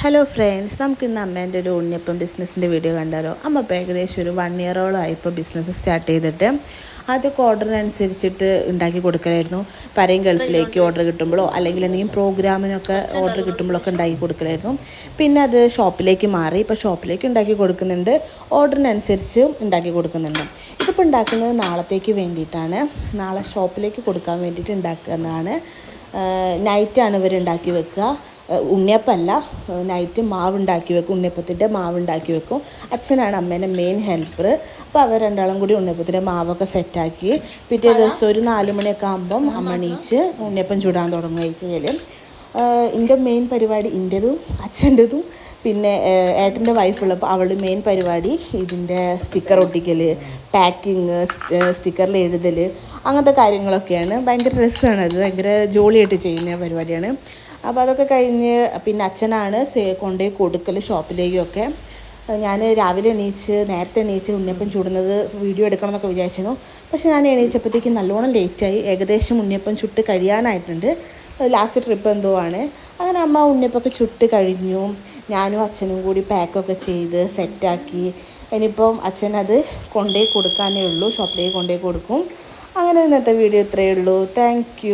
Hello friends നമുക്ക് ഇന്ന് അമ്മേന്റെ ഒരു ഉണ്ണിയപ്പം ബിസിനസ്സിന്റെ വീഡിയോ കണ്ടാലോ? അമ്മ ഇപ്പോൾ ഏകദേശം ഒരു വൺ ഇയറോളം ആയിപ്പോൾ ബിസിനസ് സ്റ്റാർട്ട് ചെയ്തിട്ട്. അതൊക്കെ ഓർഡറിനനുസരിച്ചിട്ട് ഉണ്ടാക്കി കൊടുക്കലായിരുന്നു. പരയും ഗൾഫിലേക്ക് ഓർഡർ കിട്ടുമ്പോഴോ അല്ലെങ്കിൽ എന്തെങ്കിലും പ്രോഗ്രാമിനൊക്കെ ഓർഡർ കിട്ടുമ്പോഴൊക്കെ ഉണ്ടാക്കി കൊടുക്കലായിരുന്നു. പിന്നെ അത് ഷോപ്പിലേക്ക് മാറി ഇപ്പോൾ ഷോപ്പിലേക്ക് ഉണ്ടാക്കി കൊടുക്കുന്നുണ്ട്. ഓർഡറിനനുസരിച്ച് ഉണ്ടാക്കി കൊടുക്കുന്നുണ്ട്. ഇതിപ്പോൾ ഉണ്ടാക്കുന്നത് നാളത്തേക്ക് വേണ്ടിയിട്ടാണ്. നാളെ ഷോപ്പിലേക്ക് കൊടുക്കാൻ വേണ്ടിയിട്ട് ഉണ്ടാക്കുന്നതാണ്. നൈറ്റാണ് ഇവർ ഉണ്ടാക്കി വെക്കുക. ഉണ്ണിയപ്പമല്ല നൈറ്റ് മാവ് ഉണ്ടാക്കി വെക്കും ഉണ്ണിയപ്പത്തിന്റെ മാവ് ഉണ്ടാക്കി വെക്കും. അച്ഛനാണ് അമ്മേന്റെ മെയിൻ ഹെൽപ്പർ അപ്പോൾ അവർ രണ്ടാളും കൂടി ഉണ്ണിയപ്പത്തിന്റെ മാവൊക്കെ സെറ്റാക്കി പിറ്റേ ദിവസം ഒരു നാല് മണിയൊക്കെ ആകുമ്പം അമ്മ എണീച്ച് ഉണ്ണിയപ്പം ചൂടാൻ തുടങ്ങുക ചെയ്യൽ എന്റെ മെയിൻ പരിപാടി എന്റെതും അച്ഛന്റെതും. പിന്നെ ഏട്ടന്റെ വൈഫുള്ളപ്പോൾ അവൾ മെയിൻ പരിപാടി ഇതിന്റെ സ്റ്റിക്കർ ഒട്ടിക്കൽ പാക്കിങ് സ്റ്റിക്കറിൽ എഴുതൽ അങ്ങനത്തെ കാര്യങ്ങളൊക്കെയാണ്. ഭയങ്കര രസമാണ് അത് ഭയങ്കര ജോളിയായിട്ട് ചെയ്യുന്ന പരിപാടിയാണ്. അപ്പോൾ അതൊക്കെ കഴിഞ്ഞ് പിന്നെ അച്ഛനാണ് കൊണ്ടുപോയി കൊടുക്കൽ ഷോപ്പിലേക്കൊക്കെ. ഞാൻ രാവിലെ എണീച്ച് നേരത്തെ എണീച്ച് ഉണ്ണിയപ്പം ചുടുന്നത് വീഡിയോ എടുക്കണം എന്നൊക്കെ വിചാരിച്ചിരുന്നു. പക്ഷേ ഞാൻ എണീച്ചപ്പോഴത്തേക്ക് നല്ലോണം ലേറ്റായി. ഏകദേശം ഉണ്ണിയപ്പം ചുട്ട് കഴിയാനായിട്ടുണ്ട്. ലാസ്റ്റ് ട്രിപ്പ് എന്തോ ആണ്. അങ്ങനെ അമ്മ ഉണ്ണിയപ്പൊക്കെ ചുട്ട് കഴിഞ്ഞു. ഞാനും അച്ഛനും കൂടി പാക്കൊക്കെ ചെയ്ത് സെറ്റാക്കി. ഇനിയിപ്പം അച്ഛനത് കൊണ്ടുപോയി കൊടുക്കാനേ ഉള്ളൂ. ഷോപ്പിലേക്ക് കൊണ്ടുപോയി കൊടുക്കും. അങ്ങനെ ഇന്നത്തെ വീഡിയോ ഇത്രയേ ഉള്ളൂ. താങ്ക്